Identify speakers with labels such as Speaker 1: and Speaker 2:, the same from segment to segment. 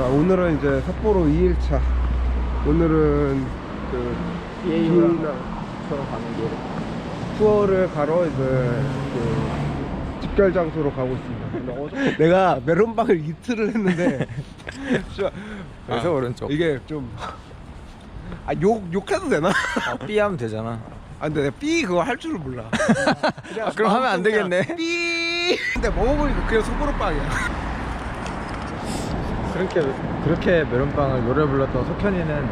Speaker 1: 자, 오늘은 이제 삿포로 2일차. 오늘은 그 비나
Speaker 2: 가는 길.
Speaker 1: 투어를 가러 이제 그 집결 장소로 가고 있습니다. 내가 메론빵을 이틀을 했는데 진짜
Speaker 2: 그래서
Speaker 1: 아,
Speaker 2: 오른쪽.
Speaker 1: 이게 좀 아, 욕, 욕해도 되나?
Speaker 2: 아, 삐 하면 되잖아.
Speaker 1: 아, 근데 내가 삐 그거 할 줄을 몰라.
Speaker 2: 아, 그럼 하면 안 되겠네.
Speaker 1: 삐! 근데 먹어보니까 그냥 소보로 빵이야.
Speaker 2: 그렇게 그렇게 메론빵을 노래 불렀던 석현이는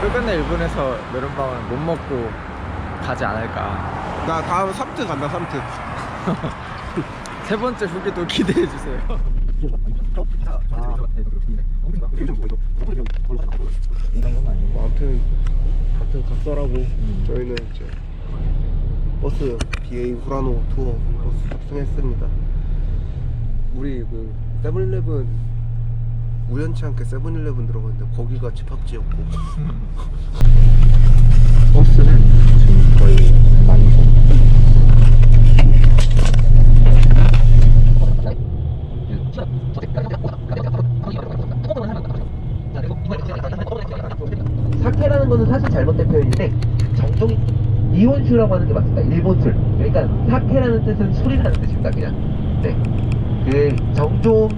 Speaker 2: 끝끝내 일본에서 메론빵을 못 먹고 가지 않을까.
Speaker 1: 나 다음 삼트 간다, 삼트.
Speaker 2: 세 번째 후기도 기대해 주세요.
Speaker 1: 뭐 아무튼 아무튼 갔더라고 저희는 이제 버스 BA 후라노 투어 버스 탑승했습니다 우리 그 세븐일레븐 우연치 않게 세븐일레븐 들어갔는데 거기가 집합지였고
Speaker 2: 버스는 지금 거의 만성.
Speaker 3: 사케라는 거는 사실 잘못된 표현인데 정종이 이혼슈라고 하는 게 맞습니다. 일본 술. 그러니까 사케라는 뜻은 술이라는 뜻입니다. 그냥. 네. 그 정종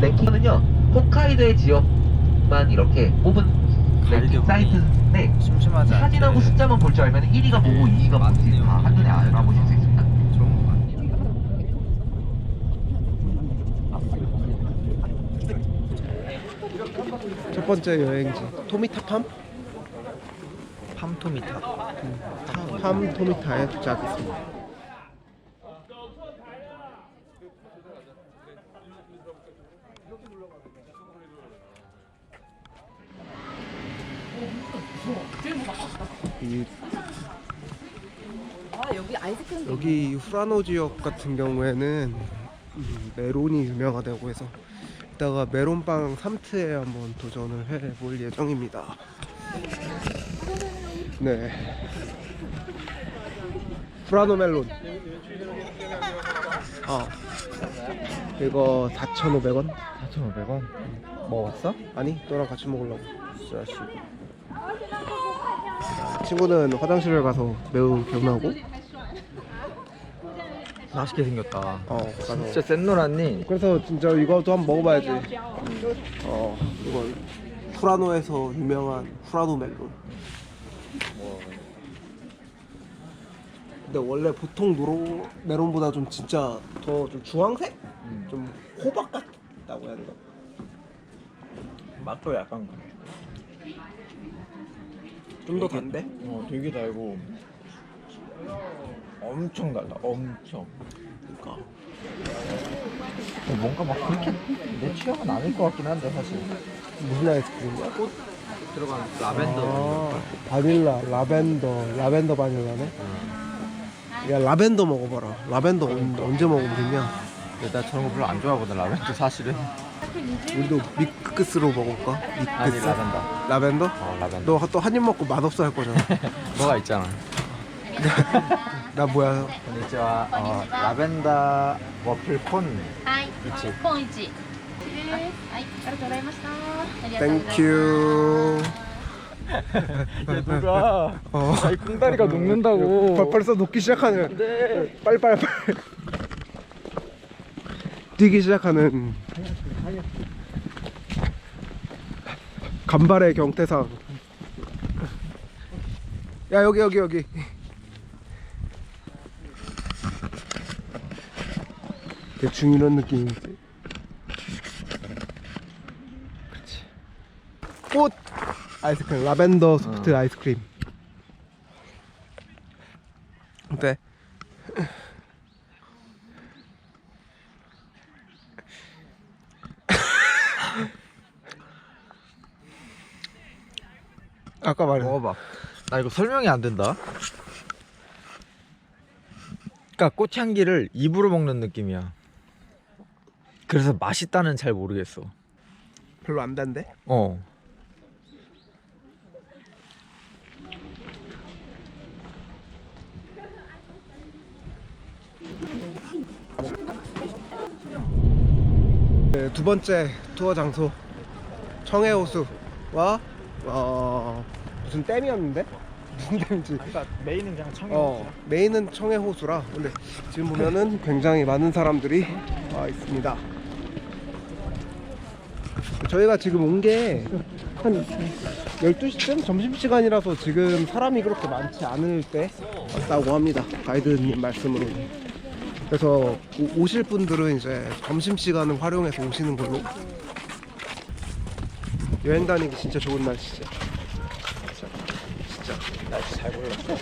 Speaker 3: 랭킹은요 홋카이도의 지역만 이렇게 뽑은 랭킹
Speaker 2: 가이드북이
Speaker 3: 사이트인데
Speaker 2: 심심하지 않게
Speaker 3: 사진하고 숫자만 볼 줄 알면 1위가 뭐고 2위가 뭔지 다 한눈에 알아보실 수 있습니다.
Speaker 2: 좋은 것 같아요.
Speaker 1: 첫 번째 여행지 토미타팜?
Speaker 2: 팜토미타.
Speaker 1: 팜 토미타에 도착했습니다 이
Speaker 4: 아 여기 아이스크림
Speaker 1: 여기 후라노 지역 같은 경우에는 음, 메론이 유명하다고 해서 이따가 메론빵 3트에 한번 도전을 해 볼 예정입니다. 네. 후라노 멜론. 아. 이거 4,500원?
Speaker 2: 4,500원. 먹었어?
Speaker 1: 아니, 너랑 같이 먹으려고. 자식. 친구는 화장실을 가서 매우 개운하고
Speaker 2: 맛있게 생겼다.
Speaker 1: 어, 가서
Speaker 2: 진짜 센 노랗니?
Speaker 1: 그래서 진짜 이것도 한번 먹어봐야지. 어, 이거 후라노에서 유명한 후라노 멜론. 근데 원래 보통 노로 멜론보다 좀 진짜 더 좀 주황색?
Speaker 2: 음.
Speaker 1: 좀 호박 같다고 해야 되나?
Speaker 2: 맛도 약간
Speaker 1: 좀 더 단데?
Speaker 2: 어 되게 달고 엄청 달다 엄청
Speaker 1: 그러니까.
Speaker 2: 어, 뭔가 막 그렇게 내 취향은 아닐 것 같긴 한데 사실
Speaker 1: 무슨 아이스크림이야?
Speaker 2: 꽃 들어간 라벤더
Speaker 1: 아, 바닐라, 라벤더, 라벤더 바닐라네. 야 라벤더 먹어봐라. 라벤더 언- 언제 먹으면 되냐?
Speaker 2: 근데 나 저런 거 별로 안 좋아하거든 라벤더 사실은
Speaker 1: 우리도 믹스로 먹을까?
Speaker 2: 아니
Speaker 1: 믹스?
Speaker 2: 라벤더
Speaker 1: 라벤더?
Speaker 2: 어 라벤더
Speaker 1: 너 또 한 입 먹고 맛없어 할 거잖아.
Speaker 2: 뭐가 있잖아
Speaker 1: 나 뭐야?
Speaker 2: konnichiwa 어, 라벤더 워플 콘
Speaker 4: はい
Speaker 2: 一
Speaker 4: ポン1はいありがとうございましたありがとうございます
Speaker 1: 땡큐.
Speaker 2: 야 누가
Speaker 1: 어.
Speaker 2: 아이 꿍다리가 녹는다고
Speaker 1: 벌- 벌써 녹기 시작하는. 빨빨빨. 뛰기 시작하는. 간발의 경태상. 야 여기 여기 여기. 대충 이런 느낌이지. 그렇지. 꽃 아이스크림 라벤더 소프트
Speaker 2: 어.
Speaker 1: 아이스크림. 아까 말했
Speaker 2: 먹어봐. 나 이거 설명이 안 된다. 그러니까 꽃향기를 입으로 먹는 느낌이야. 그래서 맛있다는 잘 모르겠어.
Speaker 1: 별로 안 단데?
Speaker 2: 어.
Speaker 1: 네, 두두 번째 투어 장소. 청해호수와 어, 무슨 댐이었는데 무슨 댐인지
Speaker 2: 그러니까 메인은 그냥 청해.
Speaker 1: 어, 메인은 청해 호수라 근데 지금 보면은 굉장히 많은 사람들이 와 있습니다. 저희가 지금 온 게 한 12시쯤 점심시간이라서 지금 사람이 그렇게 많지 않을 때 왔다고 합니다. 가이드님 말씀으로. 그래서 오- 오실 분들은 이제 점심시간을 활용해서 오시는 걸로 여행 다니기 진짜 좋은 날씨죠.
Speaker 2: 날씨 잘 골랐어.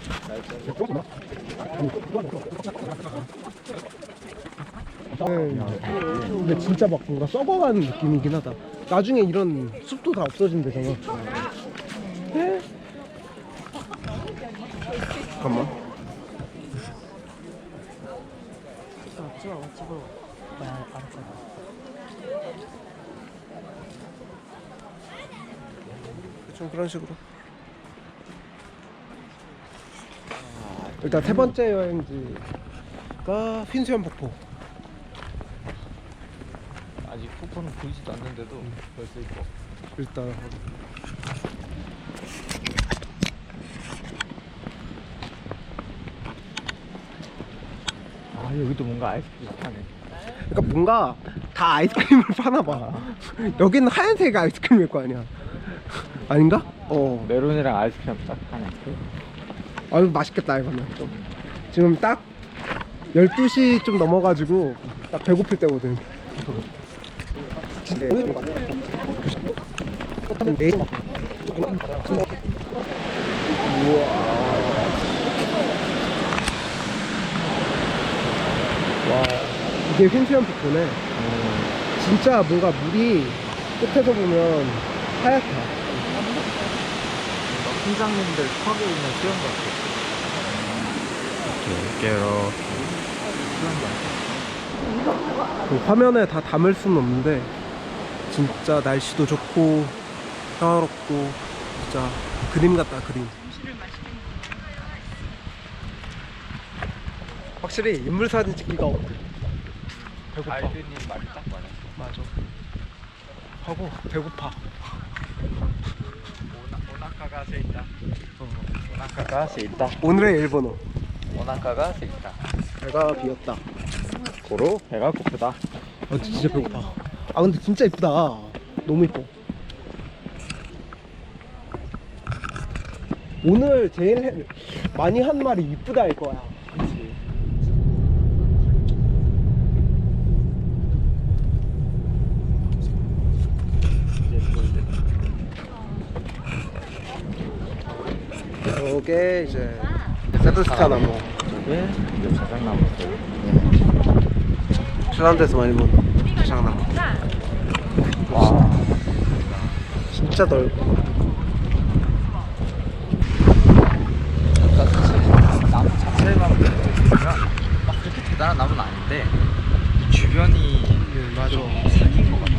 Speaker 1: 네. 근데 진짜 막 뭔가 썩어가는 느낌이긴 하다. 나중에 이런 숲도 다 없어진대잖아. 네? 잠깐만. 좀 그런 식으로. 일단 세 번째 여행지가 흰수염 폭포.
Speaker 2: 아직 폭포는 보이지도 않는데도 벌써 있고.
Speaker 1: 일단
Speaker 2: 아 여기도 뭔가 아이스크림 파네.
Speaker 1: 그러니까 뭔가 다 아이스크림을 파나 봐. 여기는 하얀색 아이스크림일 거 아니야. 아닌가? 어.
Speaker 2: 메론이랑 아이스크림 딱 파네.
Speaker 1: 아유 맛있겠다 이거는 좀. 지금 딱 12시 좀 넘어가지고 딱 배고플 때거든. 와 이게 흰수염 폭포네. 진짜 뭔가 물이 끝에서 보면 하얗다.
Speaker 2: 팀장님들 턱에 있는 수영 같아. 이렇게로
Speaker 1: 그 화면에 다 담을 수는 없는데 진짜 날씨도 좋고 평화롭고 진짜 그림 같다 그림. 확실히 인물 사진 찍기가 어때 배고파.
Speaker 2: 아이드님 말이 딱 맞아.
Speaker 1: 맞아. 하고 배고파.
Speaker 2: 오나카가 세 있다. 오나카가 세 있다.
Speaker 1: 오늘의 일본어
Speaker 2: 오나카가 세 있다.
Speaker 1: 배가 비었다.
Speaker 2: 고로? 배가 고프다.
Speaker 1: 아 진짜 배고파. 아 근데 진짜 이쁘다. 너무 이뻐. 오늘 제일 해- 많이 한 말이 이쁘다일 거야. 저게. 이제 세브스타 나무
Speaker 2: 저게 이제 자작나무.
Speaker 1: 추산대에서 많이 본 자작나무
Speaker 2: 와.
Speaker 1: 진짜 넓고
Speaker 2: 사실 나무 자체만 보면 막 그렇게 대단한 나무는 아닌데 이 주변이
Speaker 1: 네, 맞아
Speaker 2: 생긴 것 같아.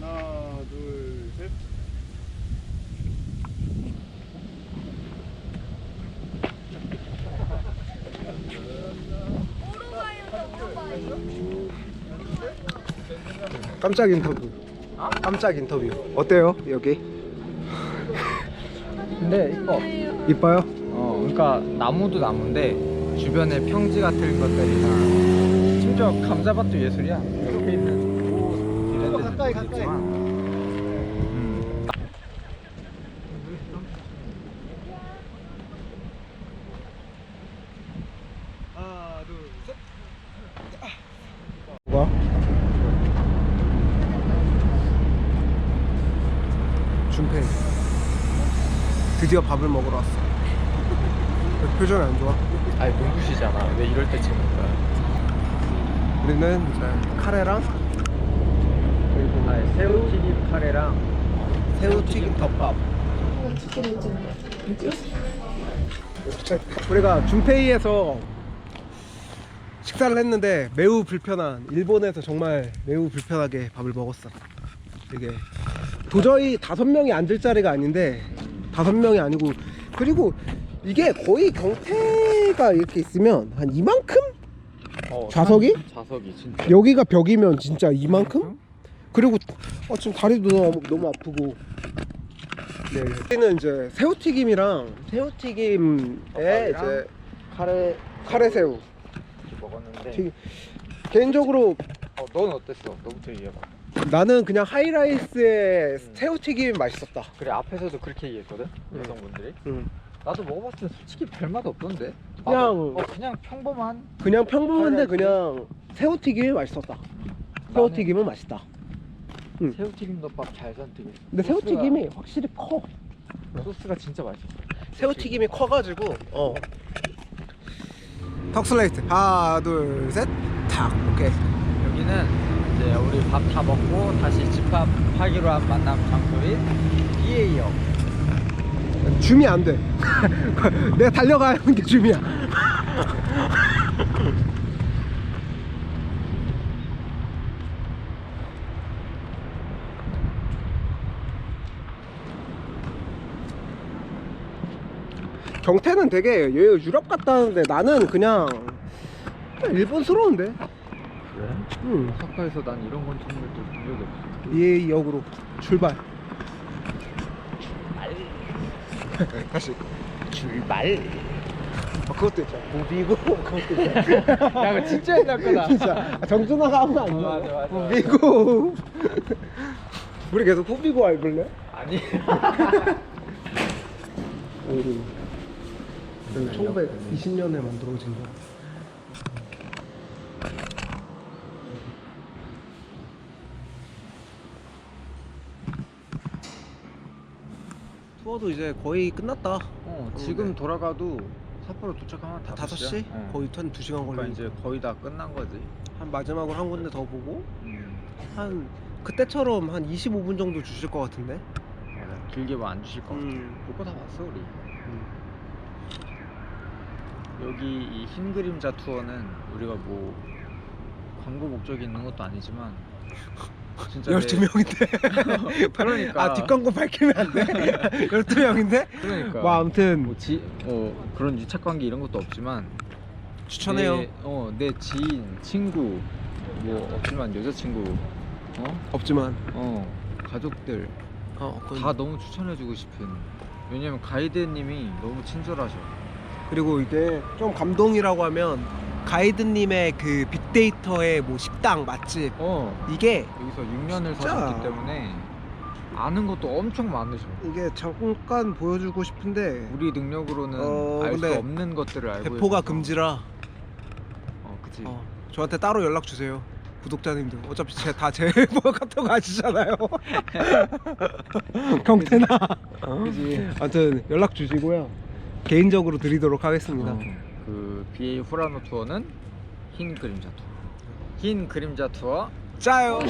Speaker 1: 하나 둘셋 깜짝 인터뷰 깜짝 인터뷰 어때요 여기
Speaker 2: 근데 이거
Speaker 1: 이뻐요?
Speaker 2: 어 그러니까 나무도 나무인데 주변에 평지 같은 것들이나 심지어 감자밭도 예술이야. 옆에 있는 옷 이런 데는
Speaker 1: 가까이, 가까이.
Speaker 2: 있지만 음,
Speaker 1: 하나 둘셋 뭐야? 준페이 드디어 밥을 먹으러 왔어 왜 표정이 안 좋아?
Speaker 2: 아니 눈부시잖아. 왜 이럴 때 찍는 거야?
Speaker 1: 우리는 이제 카레랑 그리고
Speaker 2: 아니 새우튀김 카레랑
Speaker 1: 새우튀김 덮밥 우리가 준페이에서 식사를 했는데 매우 불편한 일본에서 정말 매우 불편하게 밥을 먹었어 이게 도저히 다섯 명이 앉을 자리가 아닌데 다섯 명이 아니고 그리고 이게 거의 경태가 이렇게 있으면 한 이만큼
Speaker 2: 어,
Speaker 1: 좌석이?
Speaker 2: 산- 좌석이 진짜.
Speaker 1: 여기가 벽이면 진짜 이만큼? 그리고 어, 지금 다리도 너무, 너무 아프고 네 여기는 이제 새우튀김이랑 새우튀김에
Speaker 2: 덮밥이랑
Speaker 1: 이제
Speaker 2: 카레
Speaker 1: 카레새우
Speaker 2: 먹었는데.
Speaker 1: 튀김. 개인적으로
Speaker 2: 어, 넌 어땠어? 너부터 얘기해봐.
Speaker 1: 나는 그냥 하이라이스에 새우튀김이 맛있었다
Speaker 2: 그래 앞에서도 그렇게 얘기했거든
Speaker 1: 응.
Speaker 2: 여성분들이.
Speaker 1: 응.
Speaker 2: 나도 먹어봤을 때 솔직히 별맛 없던데.
Speaker 1: 그냥-
Speaker 2: 맛- 어, 그냥 평범한.
Speaker 1: 그냥 평범한데
Speaker 2: 하이라이스?
Speaker 1: 그냥 새우튀김이 맛있었다 새우튀김은 맛있다 응.
Speaker 2: 새우튀김 덮밥 잘 선택했어.
Speaker 1: 근데
Speaker 2: 소스가-
Speaker 1: 새우튀김이 확실히 커
Speaker 2: 소스가 진짜 맛있어.
Speaker 1: 새우튀김이 커가지고 어 턱슬레이트 하나 둘셋탁 오케이
Speaker 2: 여기는 이제 우리 밥 다 먹고 다시 집합하기로 한 만남 장소인 BA역.
Speaker 1: 줌이 안 돼. 내가 달려가는 게 줌이야. 경태는 되게 얘 유럽 갔다 하는데 나는 그냥 일본스러운데
Speaker 2: 그래?
Speaker 1: 응.
Speaker 2: 오사카에서 난 이런 건축물 본 적이 없어.
Speaker 1: 이 역으로 출발 다시
Speaker 2: 출발.
Speaker 1: 어, 그것도 있잖아 무비고 그것도 있잖아
Speaker 2: 야, 이거 진짜 옛날 거다.
Speaker 1: 진짜 정준하가 하면 안 돼.
Speaker 2: 어, 맞아, 맞아,
Speaker 1: 후비고. 우리 계속 후비고 알볼래?
Speaker 2: 아니.
Speaker 1: 오. 1920년에 만들어진 거. 투어도 이제 거의 끝났다.
Speaker 2: 어, 지금 돌아가도 삿포로 도착하면
Speaker 1: 다
Speaker 2: 5시?
Speaker 1: 5시? 거의 한 2시간
Speaker 2: 그러니까
Speaker 1: 걸리고.
Speaker 2: 이제 거의 다 끝난 거지.
Speaker 1: 한 마지막으로 한 군데 더 보고
Speaker 2: 음.
Speaker 1: 한 그때처럼 한 25분 정도 주실 것 같은데.
Speaker 2: 맞아. 길게 뭐 안 주실 거 같아.
Speaker 1: 음.
Speaker 2: 볼거 다 봤어 우리.
Speaker 1: 음.
Speaker 2: 여기 이 흰 그림자 투어는 우리가 뭐 광고 목적이 있는 것도 아니지만 진짜
Speaker 1: 12명인데.
Speaker 2: 그러니까.
Speaker 1: 아, 뒷광고 밝히면 안 돼? 12명인데?
Speaker 2: 그러니까
Speaker 1: 뭐, 아무튼.
Speaker 2: 뭐 지, 어, 그런 유착 관계 이런 것도 없지만
Speaker 1: 추천해요.
Speaker 2: 내, 어, 내 지인, 친구 뭐 없지만 여자친구 어?
Speaker 1: 없지만.
Speaker 2: 어, 가족들
Speaker 1: 어, 그건-
Speaker 2: 다 너무 추천해주고 싶은 왜냐면 가이드님이 너무 친절하셔
Speaker 1: 그리고 이게 좀 감동이라고 하면 가이드님의 그 빅데이터의 뭐 식당, 맛집.
Speaker 2: 어
Speaker 1: 이게,
Speaker 2: 여기서 6년을
Speaker 1: 진짜.
Speaker 2: 사셨기 때문에 아는 것도 엄청 많으셔
Speaker 1: 이게 잠깐 보여주고 싶은데.
Speaker 2: 우리 능력으로는
Speaker 1: 어,
Speaker 2: 알 수
Speaker 1: 근데
Speaker 2: 없는 것들을 알고
Speaker 1: 배포가
Speaker 2: 있어서.
Speaker 1: 금지라.
Speaker 2: 어 그치
Speaker 1: 어, 저한테 따로 연락 주세요. 구독자님들. 어차피 제, 다제 카톡 아시잖아요. 경태나.
Speaker 2: 그지
Speaker 1: 아무튼 연락 주시고요. 개인적으로 드리도록 하겠습니다.
Speaker 2: 어, 그 BA 후라노 투어는 흰 그림자 투어 흰 그림자 투어
Speaker 1: 짜요.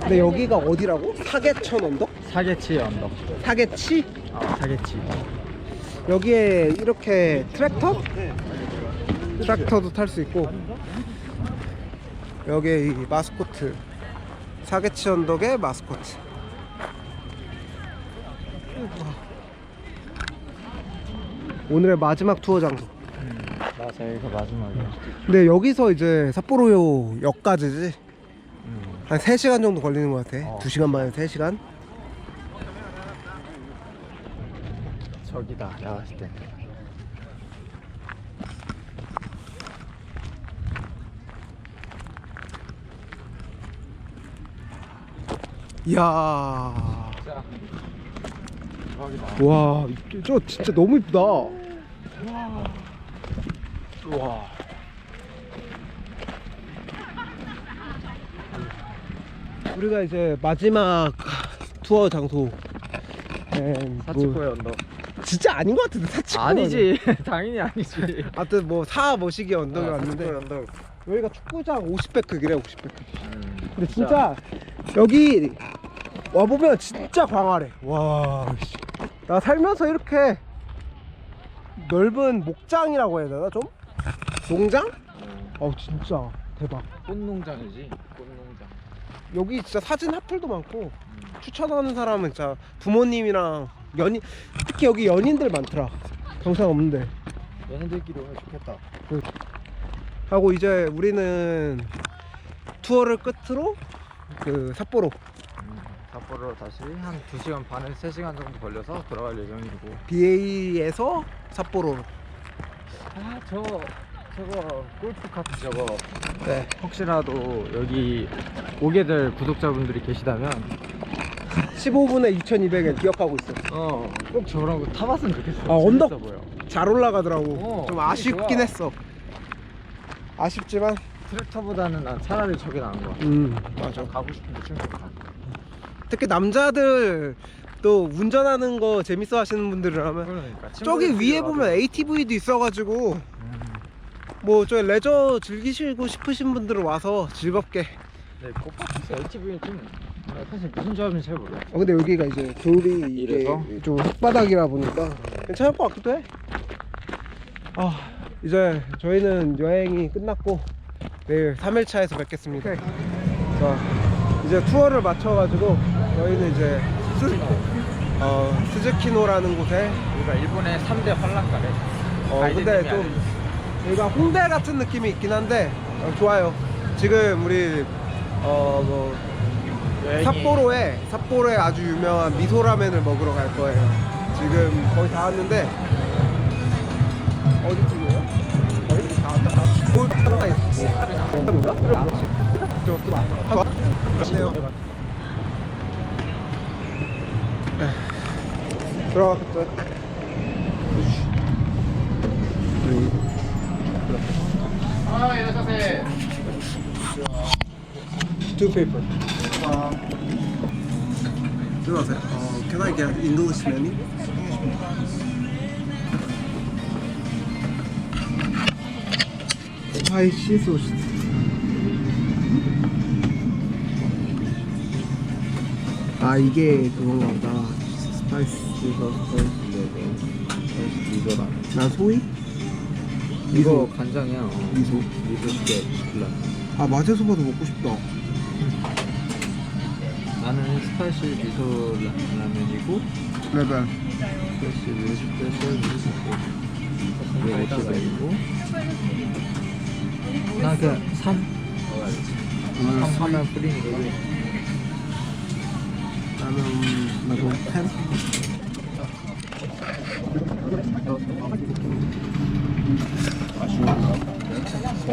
Speaker 1: 근데 여기가 어디라고? 사계천 언덕?
Speaker 2: 사계치 언덕
Speaker 1: 사계치?
Speaker 2: 아 사계치
Speaker 1: 여기에 이렇게 트랙터? 트랙터도 탈 수 있고 여기에 이 마스코트 사계치 언덕의 마스코트 오늘의 마지막 투어 장소
Speaker 2: 맞아 여기가 마지막이야.
Speaker 1: 근데 여기서 이제 삿포로 역까지지?
Speaker 2: 음.
Speaker 1: 한 3시간 정도 걸리는 것 같아.
Speaker 2: 어.
Speaker 1: 2시간 반에 3시간?
Speaker 2: 저기다 내가 봤을 때.
Speaker 1: 이야. 와, 이- 저 진짜 너무 이쁘다. 와. 우리가 이제 마지막 투어 장소. 음, 뭐,
Speaker 2: 사치코의 언덕
Speaker 1: 진짜 아닌 것 같은데 사치코.
Speaker 2: 아니지 당연히 아니지
Speaker 1: 하여튼 뭐사 머시기 언덕에
Speaker 2: 아,
Speaker 1: 왔는데
Speaker 2: 사치코의 언덕
Speaker 1: 여기가 축구장 50배 크기래 50배 크기.
Speaker 2: 음,
Speaker 1: 근데 진짜 여기 와 보면 진짜 광활해. 와, 씨. 나 살면서 이렇게 넓은 목장이라고 해야 되나 좀? 농장? 어 진짜 대박.
Speaker 2: 꽃농장이지 꽃농장
Speaker 1: 여기 진짜 사진 핫플도 많고
Speaker 2: 음.
Speaker 1: 추천하는 사람은 진짜 부모님이랑 연인 특히 여기 연인들 많더라. 경상 없는데.
Speaker 2: 얘네들끼리 오면 좋겠다
Speaker 1: 하고 이제 우리는 투어를 끝으로 그 삿포로
Speaker 2: 음,札幌로 다시 한 2시간 반에서 3시간 정도 걸려서 돌아갈 예정이고
Speaker 1: BA에서 삿포로
Speaker 2: 아 저거 저거 골프 카트 저거
Speaker 1: 네.
Speaker 2: 혹시라도 여기 오게 될 구독자분들이 계시다면
Speaker 1: 15분에 2,200엔 기억하고 있어.
Speaker 2: 어 꼭 저런 거 타봤으면 좋겠어
Speaker 1: 아, 언덕.
Speaker 2: 재밌어 보여
Speaker 1: 잘 올라가더라고.
Speaker 2: 어,
Speaker 1: 좀 아쉽긴
Speaker 2: 좋아.
Speaker 1: 했어. 아쉽지만
Speaker 2: 트랙터보다는 난 차라리 저게 나은 거야
Speaker 1: 음 맞아.
Speaker 2: 가고 싶은데 충분히 가
Speaker 1: 특히 남자들 또 운전하는 거 재밌어 하시는 분들이라면
Speaker 2: 그러니까
Speaker 1: 저기 위에 보면 ATV도 있어가지고
Speaker 2: 음.
Speaker 1: 뭐 저 레저 즐기시고 싶으신 분들은 와서 즐겁게
Speaker 2: 네, 코파스 ATV는 좀 사실 무슨 조합인지 잘 몰라
Speaker 1: 어, 근데 여기가 이제 돌이 이게
Speaker 2: 이래서?
Speaker 1: 좀 흙바닥이라 보니까 괜찮을 것 같기도 해. 아 이제 저희는 여행이 끝났고 내일 3일차에서 뵙겠습니다. 자 이제 투어를 마쳐가지고 저희는 이제 스, 어, 스즈키노라는 곳에
Speaker 2: 여기가 일본의 3대 환락가래
Speaker 1: 어 근데 좀. 여기가 홍대 같은 느낌이 있긴 한데 어, 좋아요. 지금 우리 어뭐 삿포로에 삿포로에 아주 유명한 미소라멘을 먹으러 갈 거예요. 지금 거의 다 왔는데 어디쯤이에요? 거의 다 왔다. 다 왔다. 뭔가? 저것도 많아. 그렇네요. 들어갔죠. Two paper. 들어가세요. 어, can I get English menu? 스파이시 소스. 아 이게 그건가 보다. 스파이시 소스.
Speaker 2: 미소라
Speaker 1: 난 소이?
Speaker 2: 이거
Speaker 1: 미소.
Speaker 2: 간장이야 어.
Speaker 1: 미소.
Speaker 2: 미소 시켜 시킬라
Speaker 1: 아 마제소바도 먹고 싶다.
Speaker 2: 나는 스파이시 미소 라- 라면이고
Speaker 1: 레벨.
Speaker 2: 스파이시 미소 스페셜 미소 이거 오시백이고 나 그냥 3 3 하면 뿌리는 거지
Speaker 1: 나는 나도 템.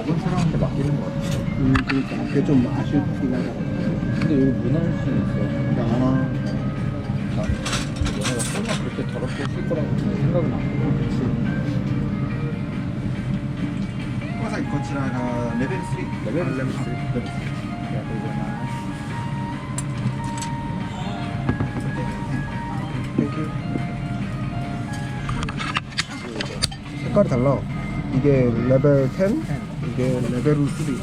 Speaker 2: 먹은 사람한테 맡기는 거 같아
Speaker 1: 음 그러니까 그게 좀 아쉽긴 하잖아.
Speaker 2: 근데 여기 문화일 수 있어
Speaker 1: 아.
Speaker 2: 얘네가 설마 그렇게 더럽게 쓸 거라고 생각은 안 하고
Speaker 1: まさにこちらがレベル3。
Speaker 2: 레벨 3
Speaker 1: レベル3。
Speaker 2: 야, 그러잖아.
Speaker 1: 땡큐. 색깔이 달라. 이게 레벨 10, 이게 레벨 3.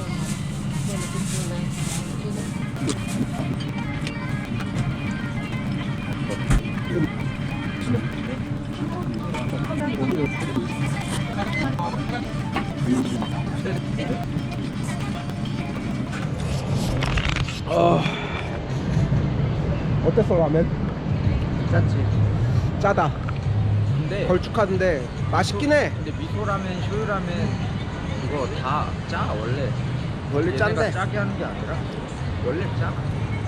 Speaker 1: 어. 어땠어 라면?
Speaker 2: 짰지.
Speaker 1: 짜다.
Speaker 2: 근데
Speaker 1: 걸쭉한데 맛있긴 해.
Speaker 2: 근데 미소라면, 쇼유라면 이거 다 짜 원래.
Speaker 1: 원래
Speaker 2: 얘네가
Speaker 1: 짠데
Speaker 2: 짜게 하는 게 아니라 원래 짜.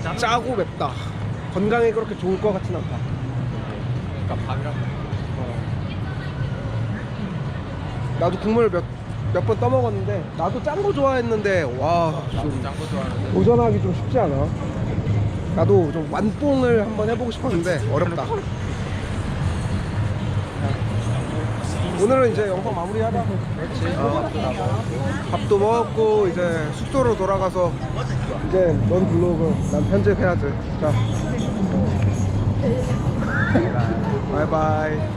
Speaker 2: 짜는
Speaker 1: 짜고. 맵다. 건강에 그렇게 좋을 것 같진 않다.
Speaker 2: 그러니까 밥이랑
Speaker 1: 나도 국물 몇 몇 번 떠먹었는데 나도 짠 거 좋아했는데 와
Speaker 2: 나도
Speaker 1: 좀
Speaker 2: 짠거 좋아하는데.
Speaker 1: 도전하기 좀 쉽지 않아. 나도 좀 완뽕을 한번 해보고 싶었는데 어렵다. 오늘은 이제 영상 마무리하자.
Speaker 2: 그렇지.
Speaker 1: 어.
Speaker 2: 밥도 나고.
Speaker 1: 밥도 먹었고 이제 숙소로 돌아가서 이제 넌 블로그 난 편집해야지. 자. 바이바이.